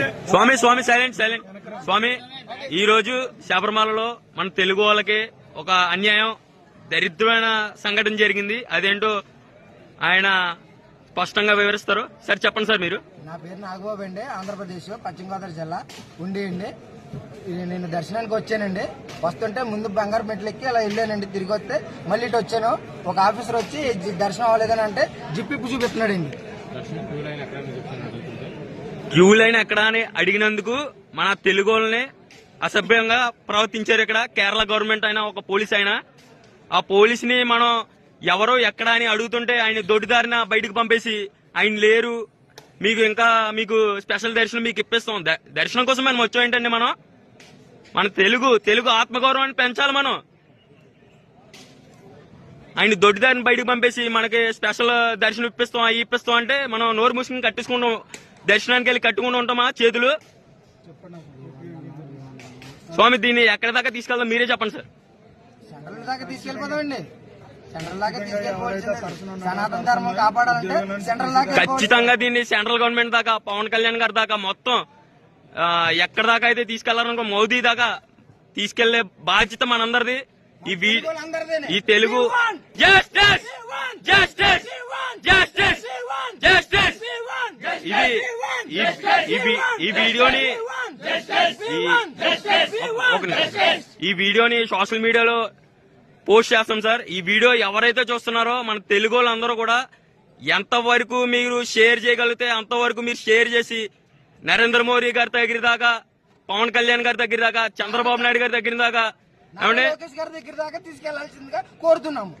స్వామి స్వామి silent silent స్వామి ఈ రోజు శబరిమలలో మన తెలుగు వాళ్ళకి ఒక అన్యాయం దరిద్రమైన సంఘటన జరిగింది. అదేంటో ఆయన స్పష్టంగా వివరిస్తారు. సార్ చెప్పండి సార్ మీరు. నా పేరు నాగబాబు అండి ఆంధ్రప్రదేశ్ పశ్చిమ గోదావరి జిల్లా ఉండి అండి. ఇది నేను దర్శనానికి వచ్చానండి. వస్తుంటే ముందు బంగారు మెట్లు ఎక్కి అలా వెళ్ళానండి. తిరిగి వస్తే మళ్ళీ ఇటు వచ్చాను. ఒక ఆఫీసర్ వచ్చి "జి- దర్శనం అవ్వలేదని అంటే జిప్పిప్పు చూపిస్తున్నాడండి. క్యూ లైన్ ఎక్కడ అని అడిగినందుకు మన తెలుగు వాళ్ళని అసభ్యంగా ప్రవర్తించారు ఇక్కడ. కేరళ గవర్నమెంట్ అయినా ఒక పోలీస్ అయినా. ఆ పోలీస్ని మనం ఎవరో ఎక్కడ అని అడుగుతుంటే ఆయన దొడ్డిదారిన బయటకు పంపేసి ఆయన లేరు. మీకు ఇంకా మీకు స్పెషల్ దర్శనం మీకు ఇప్పిస్తాం. ద- దర్శనం కోసం మనం వచ్చామేంటండి మనం? మన తెలుగు తెలుగు ఆత్మగౌరవాన్ని పెంచాలి మనం. ఆయన దొడ్డిదారిని బయటకు పంపేసి మనకి స్పెషల్ దర్శనం ఇప్పిస్తాం అవి ఇప్పిస్తాం అంటే మనం నోరు మూసుకుని కట్టించుకుంటాం. దర్శనానికి వెళ్ళి కట్టుకుంటూ ఉంటామా చేతులు? స్వామి దీన్ని ఎక్కడి దాకా తీసుకెళ్దాం? మీరే చెప్పండి సార్. సెంట్రల్ దాకా తీసుకెళ్ళిపోతామండి సెంట్రల్ దాకా తీసుకెళ్ళిపోవాల్సిందే సనాతన ధర్మం కాపాడాలంటే సెంట్రల్ దాకా ఖచ్చితంగా దీన్ని సెంట్రల్ గవర్నమెంట్ దాకా పవన్ కళ్యాణ్ గారి దాకా మొత్తం ఎక్కడి దాకా అయితే తీసుకెళ్ళారనుకో మోదీ దాకా తీసుకెళ్ళే బాధ్యత మనందరిది. ఈ వీ అందరిదేనే. ఈ తెలుగు జస్టిస్ జస్టిస్ జస్టిస్ ఇది ఈ- వీడియోని ఈ- వీడియోని సోషల్ మీడియాలో పోస్ట్ చేస్తాం సార్. ఈ వీడియో ఎవరైతే చూస్తున్నారో మన తెలుగు వాళ్ళందరూ కూడా ఎంతవరకు మీరు షేర్ చేయగలిగితే అంతవరకు మీరు షేర్ చేసి నరేంద్ర మోడీ గారి దగ్గర దాకా పవన్ కళ్యాణ్ గారి దగ్గర దాకా చంద్రబాబు నాయుడు గారి దగ్గర దాకా లోకేష్ గారి దగ్గర దాకా తీసుకెళ్ళాల్సిందిగా కోరుతున్నాము.